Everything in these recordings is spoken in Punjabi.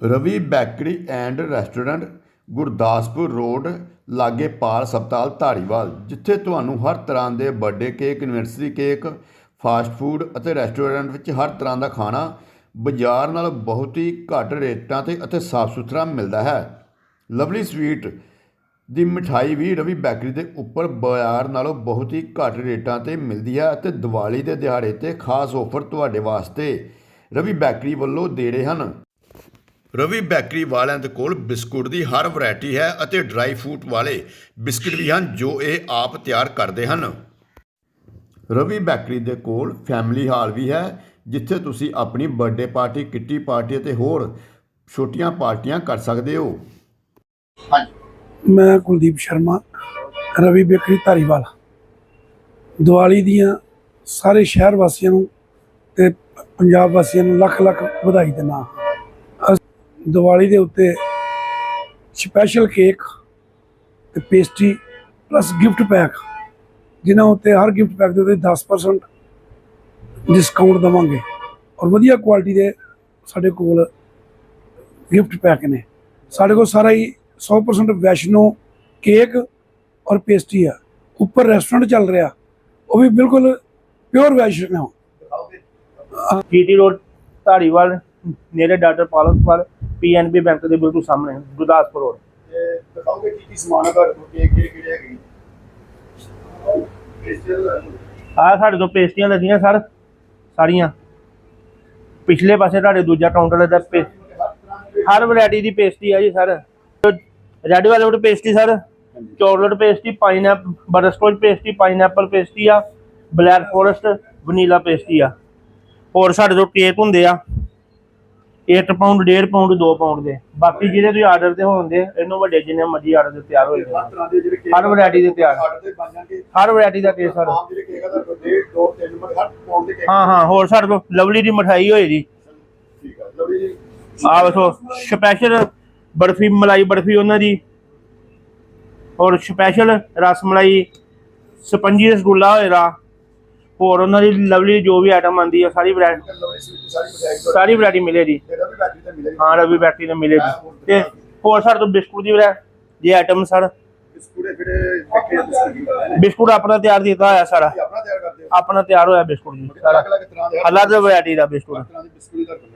Ravi bakery and restaurant, Gurdaspur road, ਲਾਗੇ ਪਾਲ ਹਸਪਤਾਲ ਧਾਰੀਵਾਲ, ਜਿੱਥੇ ਤੁਹਾਨੂੰ ਹਰ ਤਰ੍ਹਾਂ ਦੇ birthday cake anniversary cake fast food ਅਤੇ ਰੈਸਟੋਰੈਂਟ ਵਿੱਚ ਹਰ ਤਰ੍ਹਾਂ ਦਾ ਖਾਣਾ ਬਾਜ਼ਾਰ ਨਾਲ ਬਹੁਤ ਹੀ ਘੱਟ ਰੇਟਾਂ ਤੇ ਅਤੇ ਸਾਫ਼ ਸੁਥਰਾ ਮਿਲਦਾ ਹੈ। ਲਵਲੀ ਸਵੀਟ ਦੀ ਮਠਾਈ ਵੀ ਰਵੀ ਬੈਕਰੀ ਦੇ ਉੱਪਰ ਬਾਜ਼ਾਰ ਨਾਲੋਂ ਬਹੁਤ ਹੀ ਘੱਟ ਰੇਟਾਂ ਤੇ ਮਿਲਦੀ ਹੈ ਅਤੇ ਦੀਵਾਲੀ ਦੇ ਦਿਹਾੜੇ ਤੇ ਖਾਸ ਆਫਰ ਤੁਹਾਡੇ ਵਾਸਤੇ ਰਵੀ ਬੈਕਰੀ ਵੱਲੋਂ ਦੇ ਰਹੇ ਹਨ। ਰਵੀ ਬੈਕਰੀ ਵਾਲਿਆਂ ਦੇ ਕੋਲ ਬਿਸਕੁਟ ਦੀ ਹਰ ਵੈਰਾਈਟੀ ਹੈ ਅਤੇ ਡਰਾਈ ਫਰੂਟ ਵਾਲੇ ਬਿਸਕੁਟ ਵੀ ਹਨ ਜੋ ਇਹ ਆਪ ਤਿਆਰ ਕਰਦੇ ਹਨ। ਰਵੀ ਬੈਕਰੀ ਦੇ ਕੋਲ ਫੈਮਿਲੀ ਹਾਲ ਵੀ ਹੈ, ਜਿੱਥੇ ਤੁਸੀਂ ਆਪਣੀ ਬਰਥਡੇ ਪਾਰਟੀ, ਕਿੱਟੀ ਪਾਰਟੀ ਅਤੇ ਹੋਰ ਛੋਟੀਆਂ ਪਾਰਟੀਆਂ ਕਰ ਸਕਦੇ ਹੋ। ਮੈਂ ਕੁਲਦੀਪ ਸ਼ਰਮਾ, ਰਵੀ ਬੇਕਰੀ ਧਾਰੀਵਾਲ। ਦੀਵਾਲੀ ਦੀਆਂ ਸਾਰੇ ਸ਼ਹਿਰ ਵਾਸੀਆਂ ਨੂੰ ਤੇ ਪੰਜਾਬ ਵਾਸੀਆਂ ਨੂੰ ਲੱਖ ਲੱਖ ਵਧਾਈ ਦਿੰਦਾ ਅਸ- ਦੀਵਾਲੀ ਦੇ ਉੱਤੇ ਸਪੈਸ਼ਲ ਕੇਕ ਤੇ ਪੇਸਟਰੀ ਪਲੱਸ ਗਿਫਟ ਪੈਕ ਜਿਨ੍ਹਾਂ ਉੱਤੇ ਹਰ ਗਿਫਟ ਪੈਕ ਦੇ ਉੱਤੇ 10% ਡਿਸਕਾਊਂਟ ਦਵਾਂਗੇ। ਔਰ ਵਧੀਆ ਕੁਆਲਿਟੀ ਦੇ ਸਾਡੇ ਕੋਲ ਗਿਫਟ ਪੈਕ ਨੇ। ਸਾਡੇ ਕੋਲ ਸਾਰਾ ਹੀ 100% ਵੈਸ਼ਨੋ ਕੇਕ ਔਰ ਪੇਸਟਰੀ ਆ। ਉੱਪਰ ਰੈਸਟੋਰੈਂਟ ਚੱਲ ਰਿਹਾ। ਉਹ ਵੀ ਬਿਲਕੁਲ ਪਿਓਰ ਵੈਸ਼ਨੋ। ਜੀਟੀ ਰੋਡ ਧਾਰੀਵਾਲ, ਨੇੜੇ ਡਾਕਟਰ ਪਾਲਕ ਪੀਐਨਬੀ ਬੈਂਕ ਦੇ ਬਿਲਕੁਲ ਸਾਹਮਣੇ ਗੁਰਦਾਸਪੁਰ ਰੋਡ ਦਿਖਾਓਗੇ ਕੀ ਕੀ ਸਮਾਨ ਹੈ ਤੁਹਾਡੇ ਕੋਲ ਕਿਹੜੇ ਕਿਹੜੇ ਹੈਗੇ ਆਹ ਸਾਡੇ ਤੋਂ ਪੇਸਟਰੀਆਂ ਲੱਗੀਆਂ ਸਰ ਸਾਰੀਆਂ। ਪਿਛਲੇ ਪਾਸੇ ਤੁਹਾਡੇ ਦੂਜਾ ਕਾਊਂਟਰ ਦਾ ਹਰ ਵੈਰਾਈਟੀ ਦੀ ਪੇਸਟਰੀ ਆ ਜੀ sir. Red velvet pastry sir chocolate pastry pineapple butterscotch pastry pineapple pastry ਆ ਬਲੈਕ ਫੋਰੈਸਟ ਵਨੀਲਾ ਪੇਸਟਰੀ ਆ। ਹੋਰ ਸਾਡੇ ਤੋਂ ਕੇਕ ਹੁੰਦੇ ਆ। 1 ਪਾਉਂਡ 1.5 ਪਾਉਂਡ 2 ਪਾਉਂਡ ਦੇ। ਬਾਕੀ ਜਿਹੜੇ ਤੁਸੀਂ ਆਰਡਰ ਤੇ ਹੋਣਦੇ ਇਹਨੂੰ ਵੱਡੇ ਜਿੰਨੇ ਮਰਜ਼ੀ ਆਰਡਰ ਤੇ ਤਿਆਰ ਹੋ ਹਰ ਜਾਂਦੇ ਤਰ੍ਹਾਂ ਦੇ ਤਿਆਰ। ਹਰ ਵੈਰਾਈਟੀ ਦਾ ਕੇਕ ਸਰ ਹਾਂ ਹਾਂ ਹੋਰ ਸਾਡੇ ਕੋਲ ਲਵਲੀ ਦੀ ਮਠਾਈ ਹੋਏ ਜੀ ਆ ਵੇਖੋ ਸਪੈਸ਼ਲ ਬਰਫੀ ਮਲਾਈ ਬਰਫੀ ਉਹਨਾਂ ਦੀ। ਔਰ ਸਪੈਸ਼ਲ ਰਸ ਮਲਾਈ ਸਪੰਜੀ ਰਸਗੁੱਲਾ ਹੋਏਗਾ। ਹੋਰ ਉਹਨਾਂ ਦੀ ਲਵਲੀ ਜੋ ਵੀ ਆਈਟਮ ਆਂਦੀ ਹੈ ਸਾਰੀ ਵੈਰਾਈਟੀ ਸਾਰੀ ਸਾਰੀ ਵੈਰਾਈਟੀ ਮਿਲੇਗੀ ਹਾਂ ਰਵੀ ਬੈਕਰੀ ਤੋਂ ਮਿਲੇਗੀ ਤੇ ਹੋਰ ਸਾਡੇ ਤੋਂ ਬਿਸਕੁਟ ਦੀ ਵੈਰਾਈਟੀ ਜੇ ਆਈਟਮ ਸਰ। ਬਿਸਕੁਟ ਆਪਣਾ ਤਿਆਰ ਕੀਤਾ ਹੋਇਆ ਸਾਰਾ। ਆਪਣਾ ਤਿਆਰ ਹੋਇਆ ਬਿਸਕੁਟ ਜੀ ਸਾਰਾ। ਅਲੱਗ ਅਲੱਗ ਤਰ੍ਹਾਂ ਦੇ ਹਰ ਅਲੱਗ ਵੈਰਾਈਟੀ ਦਾ ਬਿਸਕੁਟ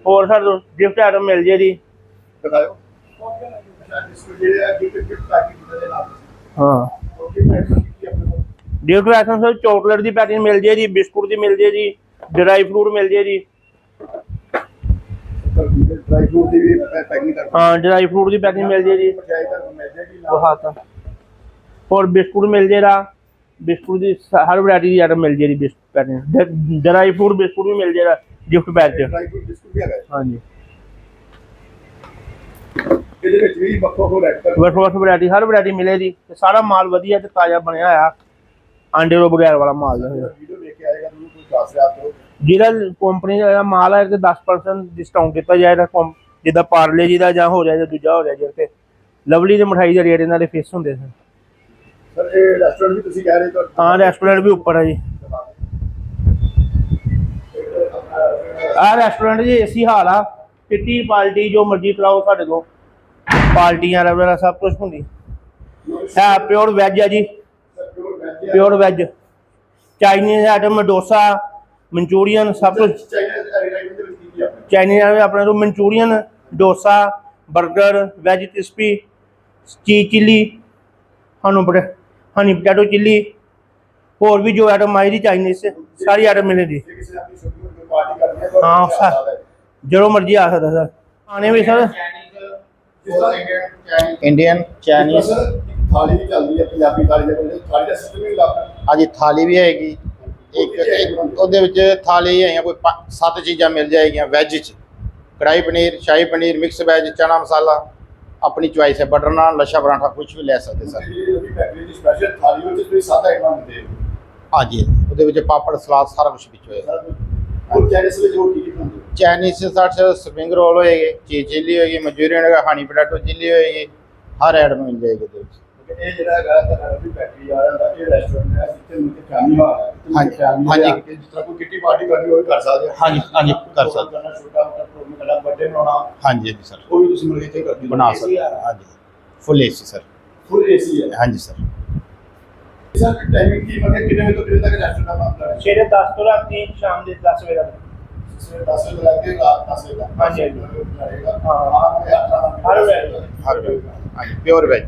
ਹੋਰ ਤੋਂ ਗਿਫਟ ਆਈਟਮ ਮਿਲ ਜੇ ਜੀ। ਹਾਂ ਓਕੇ ਪੈਕਿੰਗ ਕੀ ਆਪਣੇ ਕੋਲ ਡਿਊ ਟੂ ਐਸੈਂਸ ਚਾਕਲੇਟ ਦੀ ਪੈਕਿੰਗ ਮਿਲ ਜੇ ਜੀ ਬਿਸਕੁਟ ਦੀ ਮਿਲ ਜੇ ਜੀ ਡਰਾਈ ਫਰੂਟ ਮਿਲ ਜੇ ਜੀ। ਡਰਾਈ ਫਰੂਟ ਦੀ ਵੀ ਪੈਕਿੰਗ ਕਰਦੇ ਹਾਂ ਡਰਾਈ ਫਰੂਟ ਦੀ ਪੈਕਿੰਗ ਮਿਲ ਜੇ ਜੀ। ਹੋਰ ਬਿਸਕੁਟ ਮਿਲ ਜੇਗਾ ਬਿਸਕੁਟ ਦੀ ਹਰ ਵੈਰਾਈਟੀ ਦੀ ਆਈਟਮ ਮਿਲ ਜੇ ਜੀ biscuit packing dry fruit biscuit ਵੀ ਮਿਲ ਜੇਗਾ ਗਿਫਟ ਪੈਕ ਚ। ਡਰਾਈ ਫਰੂਟ ਬਿਸਕੁਟ ਵੀ ਹੈਗਾ ਹੈ। ਹਾਂਜੀ। ਇਹਦੇ ਵਿੱਚ ਵੀ ਵੱਖੋ ਵੈਰਾਈਟੀ ਹਰ ਵੈਰਾਈਟੀ ਮਿਲੇ ਜੀ ਤੇ ਸਾਰਾ ਮਾਲ ਵਧੀਆ ਤੇ ਤਾਜ਼ਾ ਬਣਿਆ ਹੋਇਆ। ਆਂਡੇ ਤੋਂ ਬਗੈਰ ਵਾਲਾ ਮਾਲ ਹੈ ਵੀਡੀਓ ਦੇਖ ਕੇ ਆਏਗਾ ਤੁਹਾਨੂੰ ਕੋਈ ਦੱਸ ਰਿਹਾ ਤੋਂ ਜਿਹੜਾ ਕੰਪਨੀ ਦਾ ਜਿਹੜਾ ਮਾਲ ਹੈ ਤੇ 10% ਡਿਸਕਾਊਂਟ ਕੀਤਾ ਜਾਏਗਾ ਜਿੱਦਾਂ ਪਾਰਲੇ ਜੀ ਦਾ ਜਾਂ ਹੋ ਰਿਹਾ ਜਾਂ ਦੂਜਾ ਹੋ ਰਿਹਾ ਜਿਹੜੇ ਤੇ ਲਵਲੀ ਦੇ ਮਠਾਈ ਦੇ ਰੇਟ ਇਹਨਾਂ ਦੇ ਫਿਕਸ ਹੁੰਦੇ ਸਨ। ਸਰ ਇਹ ਰੈਸਟੋਰੈਂਟ ਵੀ ਤੁਸੀਂ ਕਹਿ ਰਹੇ ਹੋ ਹਾਂ ਰੈਸਟੋਰੈਂਟ ਵੀ ਉੱਪਰ ਹੈ ਜੀ। ਆਹ ਰੈਸਟੋਰੈਂਟ ਜੀ ਏਸੀ ਹਾਲ ਆ। ਕਿੱਟੀ ਪਾਰਟੀ ਜੋ ਮਰਜ਼ੀ ਕਰਾਓ ਸਾਡੇ ਕੋਲ। ਪਾਰਟੀਆਂ ਵਗੈਰਾ ਸਭ ਕੁਝ ਹੁੰਦੀ। ਹੈ ਪਿਓਰ ਵੈਜ ਆ ਜੀ। Pure veg. Chinese item dosa Manchurian ਸਭ ਕੁਝ ਚਾਈਨੀਜ਼ ਆਪਣੇ ਤੋਂ ਮਨਚੂਰੀਅਨ ਡੋਸਾ 버ਗਰ ਵੈਜ ਕ੍ਰਿਸਪੀ ਚੀਜ਼ ਚਿੱਲੀ ਸਾਨੂੰ ਬੜੇ ਹਨੀ ਪਟੈਟੋ ਚਿੱਲੀ ਹੋਰ ਵੀ ਜੋ ਆਈਟਮ ਆਈ ਦੀ ਚਾਈਨੀਜ਼ 'ਚ ਸਾਰੀ ਆਈਟਮ ਮਿਲੇਗੀ। ਹੈ ਸਰ। ਜਦੋਂ ਮਰਜ਼ੀ ਆ ਸਕਦਾ ਸਰ। ਆਣੇ ਵੀ ਸਰ। ਇੰਡੀਅਨ ਚਾਈਨੀਜ਼ ਥਾਲੀ ਵੀ ਚੱਲਦੀ ਹੈ ਪੰਜਾਬੀ ਥਾਲੀ ਦੇ ਕੋਲ ਥਾਲੀ ਦਾ ਸਿਸਟਮ ਵੀ ਲੱਗਦਾ ਹਾਂਜੀ ਥਾਲੀ ਵੀ ਹੈਗੀ। ਇੱਕ ਇੱਕ ਉਹਦੇ ਵਿੱਚ ਥਾਲੀ ਹੈਗੀਆਂ ਕੋਈ ਸੱਤ ਚੀਜ਼ਾਂ ਮਿਲ ਜਾਏਗੀਆਂ ਵੈਜ ਚ। ਕੜਾਈ ਪਨੀਰ ਸ਼ਾਹੀ ਪਨੀਰ ਮਿਕਸ ਵੈਜ ਚਨਾ ਮਸਾਲਾ ਆਪਣੀ ਚੁਆਇਸ ਹੈ ਬਟਰ ਨਾਨ ਲੱਛਾ ਪਰਾਂਠਾ ਕੁਝ ਵੀ ਲੈ ਸਕਦੇ ਸਰ ਇਹ ਵੀ ਪੈਕੇਜ ਦੀ ਸਪੈਸ਼ਲ ਥਾਲੀ ਵਿੱਚ ਤੁਸੀਂ ਸੱਤ ਆਈਟਮਾਂ ਦਿੰਦੇ ਹੋ। ਹਾਂਜੀ ਉਹਦੇ ਵਿੱਚ ਪਾਪੜ ਸਲਾਦ ਸਾਰਾ ਕੁਝ ਵਿੱਚ ਹੋਏਗਾ ਉਹ ਚਾਈਨੀਜ਼ ਵਿੱਚ ਹੋਰ ਕੀ ਕੀ ਖਾਂਦੇ ਹੋ? ਚਾਈਨੀਜ਼ ਸਾਡੇ ਸਪਰਿੰਗ ਰੋਲ ਹੋਏਗੇ ਚੀਜ਼ ਚਿੱਲੀ ਹੋਏਗੀ ਮਨਚੂਰੀਅਨ ਹੋਏਗਾ ਹਨੀ ਪਟੈਟੋ ਚਿੱਲੀ ਹੋਏਗੀ ਹਰ ਐਟਮ ਮਿਲ ਜਾਏਗੀ ਉਹਦੇ ਵਿੱਚ। ਇਹ ਜਿਹੜਾ ਹੈਗਾ ਤੁਹਾਡਾ ਵੀ ਫੈਕਟਰੀ ਵਾਲਿਆਂ ਦਾ ਇਹ ਰੈਸਟੋਰੈਂਟ ਹੈ ਜਿੱਥੇ ਮੁੱਖ ਫੈਮਿਲੀ ਹਾਲ ਹੈ ਹਾਂਜੀ, family ਹਾਂਜੀ। ਆ ਕੇ ਜਿਸ ਤਰ੍ਹਾਂ ਕੋਈ ਕਿੱਟੀ ਪਾਰਟੀ ਕਰਨੀ ਹੋਵੇ ਕਰ ਸਕਦੇ ਹੋ ਹਾਂਜੀ ਹਾਂਜੀ ਕਰ ਸਕਦੇ ਕਰਨਾ ਛੋਟਾ ਮੋਟਾ ਪ੍ਰੋਗਰਾਮ ਤੁਹਾਡਾ ਬਰਥਡੇ ਮਨਾਉਣਾ ਹਾਂਜੀ ਹਾਂਜੀ ਸਰ ਉਹ ਵੀ ਤੁਸੀਂ ਮਿਲ ਕੇ ਇੱਥੇ ਕਰਦੇ ਬਣਾ ਸਕਦੇ ਹਾਂ। ਹਾਂਜੀ full AC sir full AC ਹੈ ਹਾਂਜੀ ਸਰ ਸਰ ਟਾਈਮਿੰਗ ਕੀ ਮਤਲਬ ਕਿੰਨੇ ਵਜੇ ਤੋਂ ਕਿੰਨੇ ਤੱਕ ਰੈਸਟੋਰੈਂਟ ਦਾ ਕੰਮ ਕਰਦਾ ਹੈ ਸਵੇਰੇ 10 ਤੋਂ ਰਾਤੀ ਸ਼ਾਮ ਦੇ 10 ਵਜੇ ਤੱਕ ਸਵੇਰੇ 10 ਵਜੇ ਤੋਂ ਲੈ ਕੇ ਰਾਤ 10 ਵਜੇ ਤੱਕ ਹਾਂਜੀ, ਹਾਂਜੀ। ਰਹੇਗਾ ਹਾਂ। ਹਾਂ ਹਰ ਤਰ੍ਹਾਂ ਦਾ ਹਰ variety। ਹਰ ਹਾਂਜੀ ਪਿਓਰ ਵੈਜ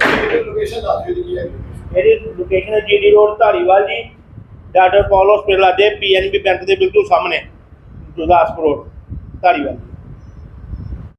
ਲੋਕੇਸ਼ਨ ਦੱਸ ਦਿਓ ਜੀ ਕੀ ਹੈ? ਮੇਰੀ ਲੋਕੇਸ਼ਨ ਹੈ ਜੀਡੀ ਰੋਡ ਧਾਰੀਵਾਲ ਜੀ। ਡਾਕਟਰ ਪੌਲ ਹਸਪੀਟਲ ਦੇ ਪੀਐਨਬੀ ਬੈਂਕ ਦੇ ਬਿਲਕੁਲ ਸਾਹਮਣੇ, ਗੁਰਦਾਸਪੁਰ ਰੋਡ ਧਾਰੀਵਾਲ